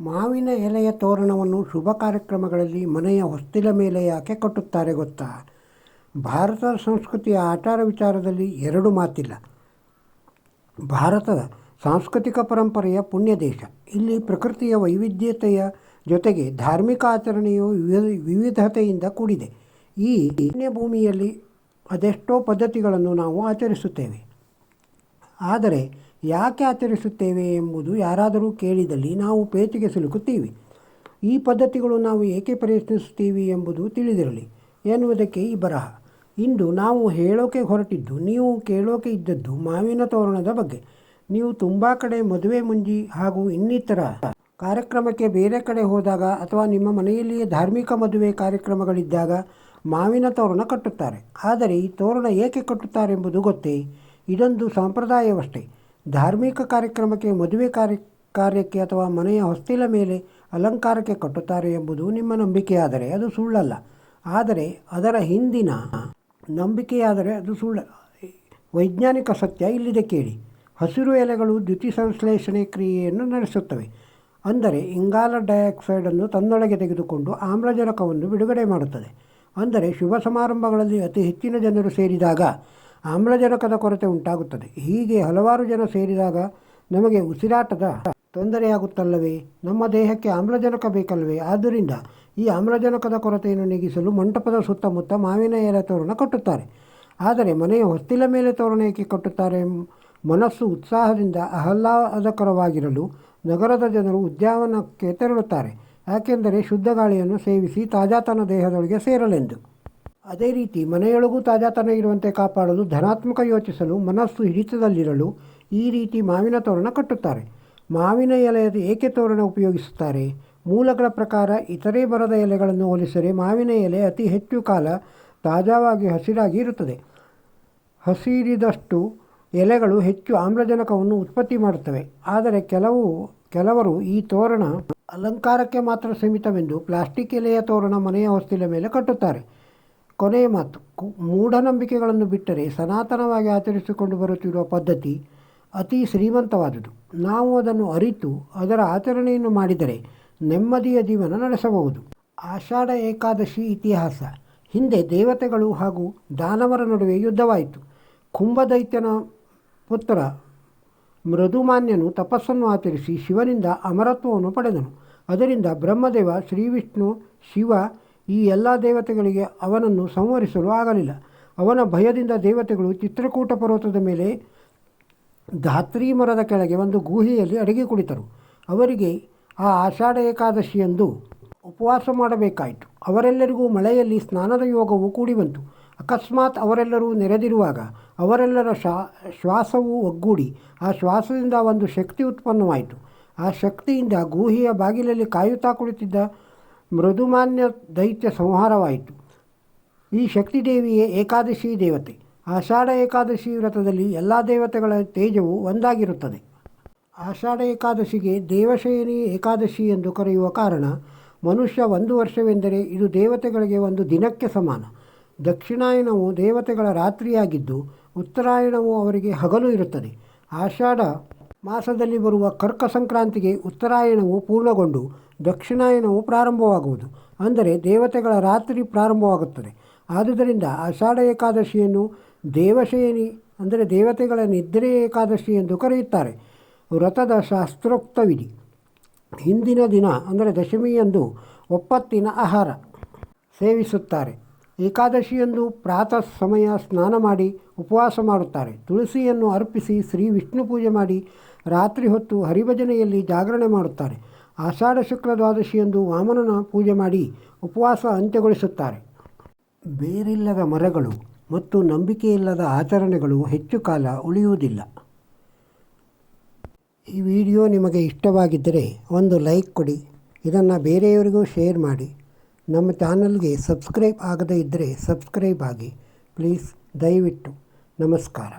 ಮಾವಿನ ಎಲೆಯ ತೋರಣವನ್ನು ಶುಭ ಕಾರ್ಯಕ್ರಮಗಳಲ್ಲಿ ಮನೆಯ ಹೊಸ್ತಿಲ ಮೇಲೆ ಯಾಕೆ ಕಟ್ಟುತ್ತಾರೆ ಗೊತ್ತಾ? ಭಾರತದ ಸಂಸ್ಕೃತಿಯ ಆಚಾರ ವಿಚಾರದಲ್ಲಿ ಎರಡು ಮಾತಿಲ್ಲ. ಭಾರತದ ಸಾಂಸ್ಕೃತಿಕ ಪರಂಪರೆಯ ಪುಣ್ಯ ದೇಶ ಇಲ್ಲಿ ಪ್ರಕೃತಿಯ ವೈವಿಧ್ಯತೆಯ ಜೊತೆಗೆ ಧಾರ್ಮಿಕ ಆಚರಣೆಯು ವಿವಿ- ವಿವಿಧತೆಯಿಂದ ಕೂಡಿದೆ. ಈ ಭೂಮಿಯಲ್ಲಿ ಅದೆಷ್ಟೋ ಪದ್ಧತಿಗಳನ್ನು ನಾವು ಆಚರಿಸುತ್ತೇವೆ. ಆದರೆ ಯಾಕೆ ಆಚರಿಸುತ್ತೇವೆ ಎಂಬುದು ಯಾರಾದರೂ ಕೇಳಿದಲ್ಲಿ ನಾವು ಪೇಚಿಗೆ ಸಿಲುಕುತ್ತೀವಿ. ಈ ಪದ್ಧತಿಗಳು ನಾವು ಏಕೆ ಪ್ರಯತ್ನಿಸುತ್ತೀವಿ ಎಂಬುದು ತಿಳಿದಿರಲಿ ಎನ್ನುವುದಕ್ಕೆ ಈ ಬರಹ. ಇಂದು ನಾವು ಹೇಳೋಕೆ ಹೊರಟಿದ್ದು, ನೀವು ಕೇಳೋಕೆ ಇದ್ದದ್ದು ಮಾವಿನ ತೋರಣದ ಬಗ್ಗೆ. ನೀವು ತುಂಬ ಕಡೆ ಮದುವೆ ಮುಂಜಿ ಹಾಗೂ ಇನ್ನಿತರ ಕಾರ್ಯಕ್ರಮಕ್ಕೆ ಬೇರೆ ಕಡೆ ಹೋದಾಗ ಅಥವಾ ನಿಮ್ಮ ಮನೆಯಲ್ಲಿಯೇ ಧಾರ್ಮಿಕ ಮದುವೆ ಕಾರ್ಯಕ್ರಮಗಳಿದ್ದಾಗ ಮಾವಿನ ತೋರಣ ಕಟ್ಟುತ್ತಾರೆ. ಆದರೆ ಈ ತೋರಣ ಏಕೆ ಕಟ್ಟುತ್ತಾರೆ ಎಂಬುದು ಗೊತ್ತೇ? ಇದೊಂದು ಸಂಪ್ರದಾಯವಷ್ಟೇ. ಧಾರ್ಮಿಕ ಕಾರ್ಯಕ್ರಮಕ್ಕೆ, ಮದುವೆ ಕಾರ್ಯ, ಕಾರ್ಯಕ್ಕೆ ಅಥವಾ ಮನೆಯ ಹೊಸ್ತಿಲ ಮೇಲೆ ಅಲಂಕಾರಕ್ಕೆ ಕಟ್ಟುತ್ತಾರೆ ಎಂಬುದು ನಿಮ್ಮ ನಂಬಿಕೆಯಾದರೆ ಅದು ಸುಳ್ಳಲ್ಲ. ಆದರೆ ಅದರ ಹಿಂದಿನ ನಂಬಿಕೆಯಾದರೆ ಅದು ಸುಳ್ಳ. ವೈಜ್ಞಾನಿಕ ಸತ್ಯ ಇಲ್ಲಿದೆ ಕೇಳಿ. ಹಸಿರು ಎಲೆಗಳು ದ್ಯುತಿ ಸಂಶ್ಲೇಷಣೆ ಕ್ರಿಯೆಯನ್ನು ನಡೆಸುತ್ತವೆ. ಅಂದರೆ ಇಂಗಾಲ ಡೈಆಕ್ಸೈಡನ್ನು ತನ್ನೊಳಗೆ ತೆಗೆದುಕೊಂಡು ಆಮ್ಲಜನಕವನ್ನು ಬಿಡುಗಡೆ ಮಾಡುತ್ತದೆ. ಅಂದರೆ ಶುಭ ಸಮಾರಂಭಗಳಲ್ಲಿ ಅತಿ ಹೆಚ್ಚಿನ ಜನರು ಸೇರಿದಾಗ ಆಮ್ಲಜನಕದ ಕೊರತೆ ಉಂಟಾಗುತ್ತದೆ. ಹೀಗೆ ಹಲವಾರು ಜನ ಸೇರಿದಾಗ ನಮಗೆ ಉಸಿರಾಟದ ತೊಂದರೆಯಾಗುತ್ತಲ್ಲವೇ? ನಮ್ಮ ದೇಹಕ್ಕೆ ಆಮ್ಲಜನಕ ಬೇಕಲ್ವೇ ಆದ್ದರಿಂದ ಈ ಆಮ್ಲಜನಕದ ಕೊರತೆಯನ್ನು ನೀಗಿಸಲು ಮಂಟಪದ ಸುತ್ತಮುತ್ತ ಮಾವಿನ ಎಲೆ ತೋರಣ ಕಟ್ಟುತ್ತಾರೆ. ಆದರೆ ಮನೆಯ ಹೊಸ್ತಿಲ ಮೇಲೆ ತೋರಣ ಏಕೆ ಕಟ್ಟುತ್ತಾರೆ? ಮನಸ್ಸು ಉತ್ಸಾಹದಿಂದ ಆಹ್ಲಾದಕರವಾಗಿರಲು ನಗರದ ಜನರು ಉದ್ಯಾನವನಕ್ಕೆ ತೆರಳುತ್ತಾರೆ. ಯಾಕೆಂದರೆ ಶುದ್ಧ ಗಾಳಿಯನ್ನು ಸೇವಿಸಿ ತಾಜಾತನ ದೇಹದೊಳಗೆ ಸೇರಲೆಂದು. ಅದೇ ರೀತಿ ಮನೆಯೊಳಗೂ ತಾಜಾತನ ಇರುವಂತೆ ಕಾಪಾಡಲು, ಧನಾತ್ಮಕ ಯೋಚಿಸಲು, ಮನಸ್ಸು ಹಿಡಿತದಲ್ಲಿರಲು ಈ ರೀತಿ ಮಾವಿನ ತೋರಣ ಕಟ್ಟುತ್ತಾರೆ. ಮಾವಿನ ಎಲೆಯದು ಏಕೆ ತೋರಣ ಉಪಯೋಗಿಸುತ್ತಾರೆ? ಮೂಲಗಳ ಪ್ರಕಾರ ಇತರೆ ಮರದ ಎಲೆಗಳನ್ನು ಹೋಲಿಸಿದರೆ ಮಾವಿನ ಎಲೆ ಅತಿ ಹೆಚ್ಚು ಕಾಲ ತಾಜಾವಾಗಿ ಹಸಿರಾಗಿ ಇರುತ್ತದೆ. ಹಸಿರಿದಷ್ಟು ಎಲೆಗಳು ಹೆಚ್ಚು ಆಮ್ಲಜನಕವನ್ನು ಉತ್ಪತ್ತಿ ಮಾಡುತ್ತವೆ. ಆದರೆ ಕೆಲವು, ಕೆಲವರು ಈ ತೋರಣ ಅಲಂಕಾರಕ್ಕೆ ಮಾತ್ರ ಸೀಮಿತವೆಂದು ಪ್ಲಾಸ್ಟಿಕ್ ಎಲೆಯ ತೋರಣ ಮನೆಯ ಹೊಸ್ತಿಲ ಮೇಲೆ ಕಟ್ಟುತ್ತಾರೆ. ಕೊನೆಯ ಮಾತು ಮೂಢನಂಬಿಕೆಗಳನ್ನು ಬಿಟ್ಟರೆ ಸನಾತನವಾಗಿ ಆಚರಿಸಿಕೊಂಡು ಬರುತ್ತಿರುವ ಪದ್ಧತಿ ಅತಿ ಶ್ರೀಮಂತವಾದುದು. ನಾವು ಅದನ್ನು ಅರಿತು ಅದರ ಆಚರಣೆಯನ್ನು ಮಾಡಿದರೆ ನೆಮ್ಮದಿಯ ಜೀವನ ನಡೆಸಬಹುದು. ಆಷಾಢ ಏಕಾದಶಿ ಇತಿಹಾಸ. ಹಿಂದೆ ದೇವತೆಗಳು ಹಾಗೂ ದಾನವರ ನಡುವೆ ಯುದ್ಧವಾಯಿತು. ಕುಂಭದೈತ್ಯನ ಪುತ್ರ ಮೃದುಮಾನ್ಯನು ತಪಸ್ಸನ್ನು ಆಚರಿಸಿ ಶಿವನಿಂದ ಅಮರತ್ವವನ್ನು ಪಡೆದನು. ಅದರಿಂದ ಬ್ರಹ್ಮದೇವ ಶ್ರೀವಿಷ್ಣು ಶಿವ ಈ ಎಲ್ಲ ದೇವತೆಗಳಿಗೆ ಅವನನ್ನು ಸಂವರಿಸಲು ಆಗಲಿಲ್ಲ. ಅವನ ಭಯದಿಂದ ದೇವತೆಗಳು ಚಿತ್ರಕೂಟ ಪರ್ವತದ ಮೇಲೆ ಧಾತ್ರಿ ಮರದ ಕೆಳಗೆ ಒಂದು ಗುಹೆಯಲ್ಲಿ ಅಡಿಗೆ ಕುಳಿತರು. ಅವರಿಗೆ ಆ ಆಷಾಢ ಏಕಾದಶಿಯಂದು ಉಪವಾಸ ಮಾಡಬೇಕಾಯಿತು. ಅವರೆಲ್ಲರಿಗೂ ಮಳೆಯಲ್ಲಿ ಸ್ನಾನದ ಯೋಗವು ಕೂಡಿ ಬಂತು. ಅಕಸ್ಮಾತ್ ಅವರೆಲ್ಲರೂ ನೆರೆದಿರುವಾಗ ಅವರೆಲ್ಲರ ಶಾ, ಶ್ವಾಸವು ಒಗ್ಗೂಡಿ ಆ ಶ್ವಾಸದಿಂದ ಒಂದು ಶಕ್ತಿ ಉತ್ಪನ್ನವಾಯಿತು. ಆ ಶಕ್ತಿಯಿಂದ ಗುಹೆಯ ಬಾಗಿಲಲ್ಲಿ ಕಾಯುತ್ತಾ ಕುಳಿತಿದ್ದ ಮೃದುಮಾನ್ಯ ದೈತ್ಯ ಸಂಹಾರವಾಯಿತು. ಈ ಶಕ್ತಿದೇವಿಯೇ ಏಕಾದಶಿ ದೇವತೆ. ಆಷಾಢ ಏಕಾದಶಿ ವ್ರತದಲ್ಲಿ ಎಲ್ಲ ದೇವತೆಗಳ ತೇಜವು ಒಂದಾಗಿರುತ್ತದೆ. ಆಷಾಢ ಏಕಾದಶಿಗೆ ದೇವಶಯನಿ ಏಕಾದಶಿ ಎಂದು ಕರೆಯುವ ಕಾರಣ ಮನುಷ್ಯ ಒಂದು ವರ್ಷವೆಂದರೆ ಇದು ದೇವತೆಗಳಿಗೆ ಒಂದು ದಿನಕ್ಕೆ ಸಮಾನ. ದಕ್ಷಿಣಾಯನವು ದೇವತೆಗಳ ರಾತ್ರಿಯಾಗಿದ್ದು ಉತ್ತರಾಯಣವು ಅವರಿಗೆ ಹಗಲು ಇರುತ್ತದೆ. ಆಷಾಢ ಮಾಸದಲ್ಲಿ ಬರುವ ಕರ್ಕ ಸಂಕ್ರಾಂತಿಗೆ ಉತ್ತರಾಯಣವು ಪೂರ್ಣಗೊಂಡು ದಕ್ಷಿಣಾಯನವು ಪ್ರಾರಂಭವಾಗುವುದು, ಅಂದರೆ ದೇವತೆಗಳ ರಾತ್ರಿ ಪ್ರಾರಂಭವಾಗುತ್ತದೆ. ಆದುದರಿಂದ ಆಷಾಢ ಏಕಾದಶಿಯನ್ನು ದೇವಶಯನಿ, ಅಂದರೆ ದೇವತೆಗಳ ನಿದ್ರೆ ಏಕಾದಶಿ ಎಂದು ಕರೆಯುತ್ತಾರೆ. ವ್ರತದ ಶಾಸ್ತ್ರೋಕ್ತ ವಿಧಿ. ಹಿಂದಿನ ದಿನ, ಅಂದರೆ ದಶಮಿಯಂದು ಒಪ್ಪತ್ತಿನ ಆಹಾರ ಸೇವಿಸುತ್ತಾರೆ. ಏಕಾದಶಿಯಂದು ಪ್ರಾತಃ ಸಮಯ ಸ್ನಾನ ಮಾಡಿ ಉಪವಾಸ ಮಾಡುತ್ತಾರೆ. ತುಳಸಿಯನ್ನು ಅರ್ಪಿಸಿ ಶ್ರೀ ವಿಷ್ಣು ಪೂಜೆ ಮಾಡಿ ರಾತ್ರಿ ಹೊತ್ತು ಹರಿಭಜನೆಯಲ್ಲಿ ಜಾಗರಣೆ ಮಾಡುತ್ತಾರೆ. ಆಷಾಢ ಶುಕ್ಲ ದ್ವಾದಶಿಯಂದು ವಾಮನನ ಪೂಜೆ ಮಾಡಿ ಉಪವಾಸ ಅಂತ್ಯಗೊಳಿಸುತ್ತಾರೆ. ಬೇರಿಲ್ಲದ ಮರಗಳು ಮತ್ತು ನಂಬಿಕೆಯಿಲ್ಲದ ಆಚರಣೆಗಳು ಹೆಚ್ಚು ಕಾಲ ಉಳಿಯುವುದಿಲ್ಲ. ಈ ವಿಡಿಯೋ ನಿಮಗೆ ಇಷ್ಟವಾಗಿದ್ದರೆ ಒಂದು ಲೈಕ್ ಕೊಡಿ, ಇದನ್ನು ಬೇರೆಯವರಿಗೂ ಶೇರ್ ಮಾಡಿ. ನಮ್ಮ ಚಾನಲ್ಗೆ ಸಬ್ಸ್ಕ್ರೈಬ್ ಆಗದೇ ಇದ್ದರೆ ಸಬ್ಸ್ಕ್ರೈಬ್ ಆಗಿ, ಪ್ಲೀಸ್ ದಯವಿಟ್ಟು. ನಮಸ್ಕಾರ.